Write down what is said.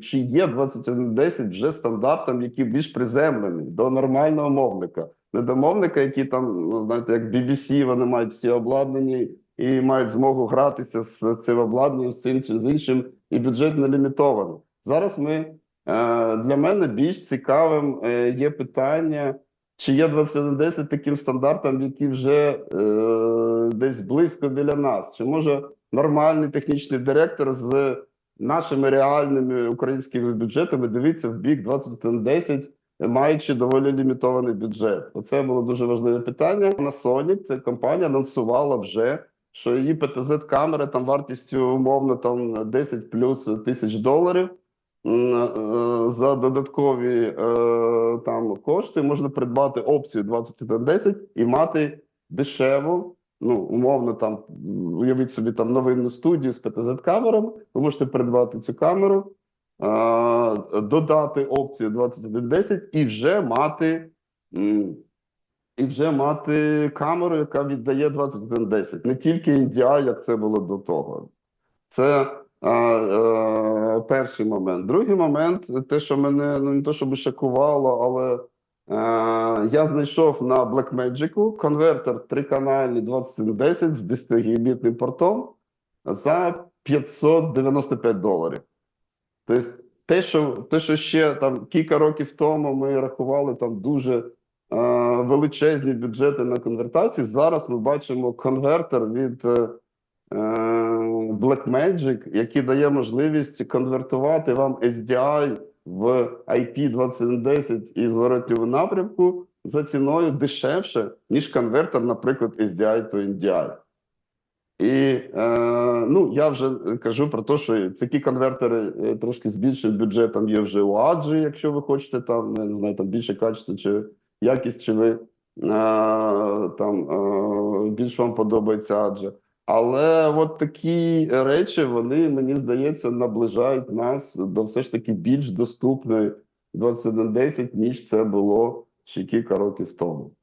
чи є 2110 вже стандартом, який більш приземлений до нормального мовника, не до мовника, які там, ну, знаєте, як BBC, вони мають всі обладнані і мають змогу гратися з цим обладнанням, з цим чи з іншим, і бюджет не лімітований. Зараз ми е, для мене більш цікавим е, є питання. Чи є 2110 таким стандартом, який вже е, десь близько біля нас? Чи може нормальний технічний директор з нашими реальними українськими бюджетами дивитися в бік 2110, маючи доволі лімітований бюджет? Оце було дуже важливе питання. На Sony ця компанія анонсувала вже, що її ПТЗ-камери там вартістю умовно там 10 плюс тисяч доларів. Е, За додаткові е, там кошти можна придбати опцію 2110 і мати дешеву, ну умовно, там уявіть собі там новинну студію з ПТЗ-камерами. Ви можете придбати цю камеру, е, додати опцію 2110 і вже мати. І вже мати камеру, яка віддає 2110. Не тільки NDI, як це було до того. Це а, е, перший момент. Другий момент, те, що мене ну не то, щоб шокувало, але я знайшов на Blackmagic конвертер триканальний 2110 з 10 гігабітним портом за 595 доларів. Тобто, те, що, те, що ще там кілька років тому ми рахували там дуже е, величезні бюджети на конвертації, зараз ми бачимо конвертер від. Е, е, Blackmagic, який дає можливість конвертувати вам SDI в IP2110 і зворотньому напрямку за ціною дешевше, ніж конвертер, наприклад, SDI to NDI. І е, ну, я вже кажу про те, що такі конвертери е, трошки з більшим бюджетом є вже у Аджі, якщо ви хочете там, не знаю, там більше качество чи якість, чи ви е, там е, більш вам подобається Аджа. Але от такі речі, вони, мені здається, наближають нас до все ж таки більш доступної 2110, ніж це було ще кілька років тому.